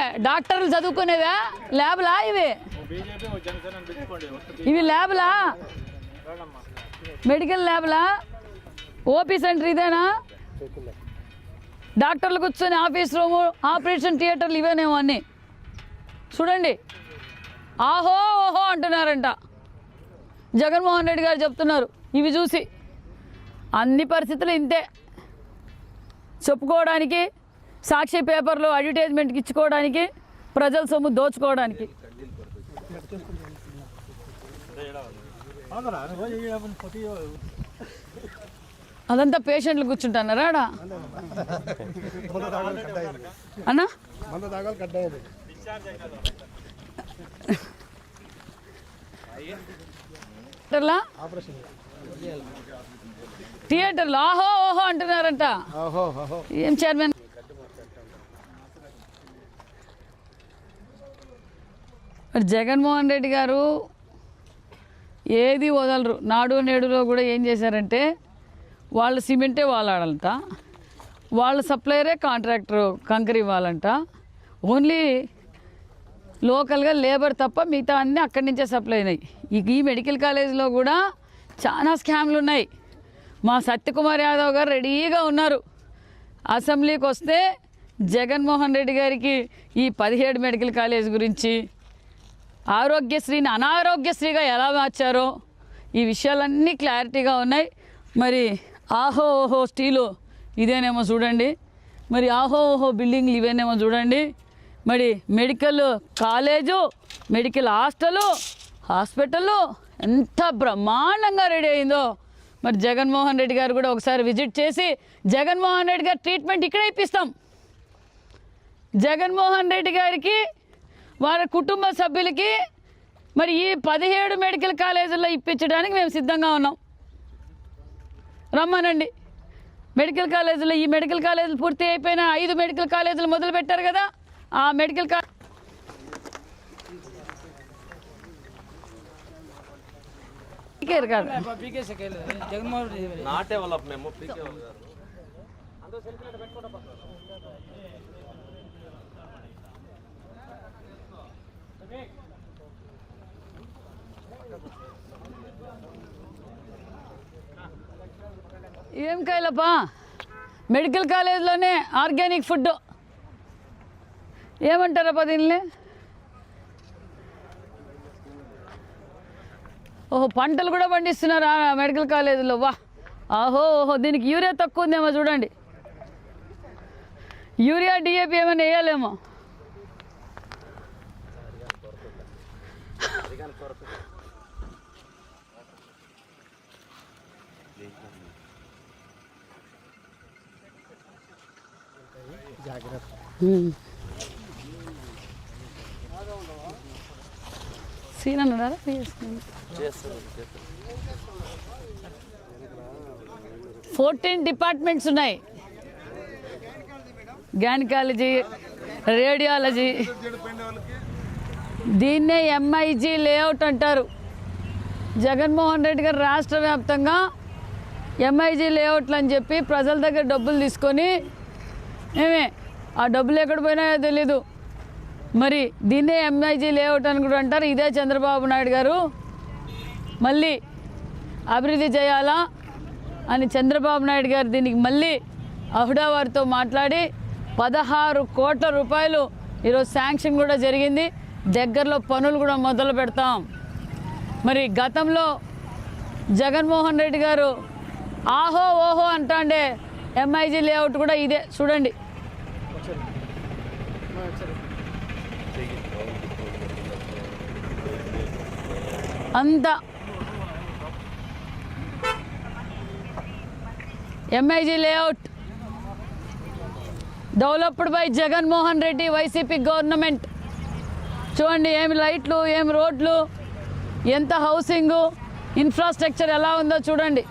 డాక్టర్లు చదువుకునేవా? ల్యాబ్లా ఇవి? ఇవి ల్యాబ్లా? మెడికల్ ల్యాబ్లా? ఓపీ సెంటర్ ఇదేనా? డాక్టర్లు కూర్చొని ఆఫీస్ రూము ఆపరేషన్ థియేటర్లు ఇవేనేమో అన్నీ. చూడండి. ఆహో ఓహో అంటున్నారంట. జగన్మోహన్ రెడ్డి గారు చెప్తున్నారు. ఇవి చూసి. అన్ని పరిస్థితులు ఇంతే. చెప్పుకోవడానికి సాక్షి పేపర్లో అడ్వర్టైజ్మెంట్కి ఇచ్చుకోవడానికి ప్రజల సొమ్ము దోచుకోవడానికి. అదంతా పేషెంట్లు కూర్చుంటున్నారా ఆడ? అన్నా? థియేటర్లా? ఆహో ఓహో అంటున్నారంట. ఏం చైర్మన్? మరి జగన్మోహన్ రెడ్డి గారు ఏది వదలరు. నాడు నేడులో కూడా ఏం చేశారంటే వాళ్ళ సిమెంటే వాడాలంట వాళ్ళ సప్లయరే కాంట్రాక్టర్ కంకర్ ఇవ్వాలంట. ఓన్లీ లోకల్గా లేబర్ తప్ప మిగతా అన్నీ అక్కడి నుంచే సప్లై అయినాయి. ఈ ఈ మెడికల్ కాలేజీలో కూడా చాలా స్కామ్లు ఉన్నాయి. మా సత్యకుమార్ యాదవ్ గారు రెడీగా ఉన్నారు. అసెంబ్లీకి వస్తే జగన్మోహన్ రెడ్డి గారికి ఈ పదిహేడు మెడికల్ కాలేజ్ గురించి ఆరోగ్యశ్రీని అనారోగ్యశ్రీగా ఎలా మార్చారో ఈ విషయాలన్నీ క్లారిటీగా ఉన్నాయి. మరి ఆహో ఓహో స్టీలు ఇదేనేమో చూడండి. మరి ఆహో ఓహో బిల్డింగ్లు ఇవేనేమో చూడండి. మరి medical college medical hostel hospital ఎంత బ్రహ్మాండంగా రెడీ అయిందో. మరి జగన్మోహన్ రెడ్డి గారు కూడా ఒకసారి విజిట్ చేసి జగన్మోహన్ రెడ్డి గారు ట్రీట్మెంట్ ఇక్కడే ఇప్పిస్తాం. జగన్మోహన్ రెడ్డి గారికి వారి కుటుంబ సభ్యులకి మరి ఈ పదిహేడు మెడికల్ కాలేజీల్లో ఇప్పించడానికి మేము సిద్ధంగా ఉన్నాం. రమ్మనండి. మెడికల్ కాలేజీలో ఈ మెడికల్ కాలేజీలు పూర్తి అయిపోయిన ఐదు మెడికల్ కాలేజీలు మొదలు పెట్టారు కదా ఆ మెడికల్ కా జగన్మోహన్ రెడ్డి మేము ఏం కాయలప్పా మెడికల్ కాలేజ్లోనే ఆర్గానిక్ ఫుడ్. ఏమంటారప్పా దీనిని? ఓహో పంటలు కూడా పండిస్తున్నారు ఆ మెడికల్ కాలేజీలో? వా. ఆహో ఓహో దీనికి యూరియా తక్కువ ఉందేమో చూడండి. యూరియా డిఏపి ఏమైనా వేయాలేమో? సీన్ అన్నారా ఫోర్టీన్ డిపార్ట్మెంట్స్ ఉన్నాయి. Gynaecology radiology. దీన్నే ఎంఐజీ లేఅవుట్ అంటారు. జగన్మోహన్ రెడ్డి గారు రాష్ట్ర వ్యాప్తంగా ఎంఐజీ లేఅవుట్లు అని చెప్పి ప్రజల దగ్గర డబ్బులు తీసుకొని ఏమే ఆ డబ్బులు ఎక్కడ పోయినాయో తెలీదు. మరి దీన్నే ఎంఐజీ లేఅవుట్ అని కూడా అంటారు. ఇదే చంద్రబాబు నాయుడు గారు. మళ్ళీ అభివృద్ధి చేయాలా అని చంద్రబాబు నాయుడు గారు దీనికి మళ్ళీ అహుడా వారితో మాట్లాడి పదహారు కోట్ల రూపాయలు ఈరోజు శాంక్షన్ కూడా జరిగింది. దగ్గరలో పనులు కూడా మొదలు పెడతాం. మరి గతంలో జగన్మోహన్ రెడ్డి గారు ఆహో ఓహో అంటాండే. ఎంఐజీ లేఅవుట్ కూడా ఇదే. చూడండి. అంతా. MIG layout developed by Jaganmohan Reddy YCP government చూడండి ఏమి లైట్లు ఏమి రోడ్లు ఎంత హౌసింగు ఇన్ఫ్రాస్ట్రక్చర్ ఎలా ఉందో చూడండి.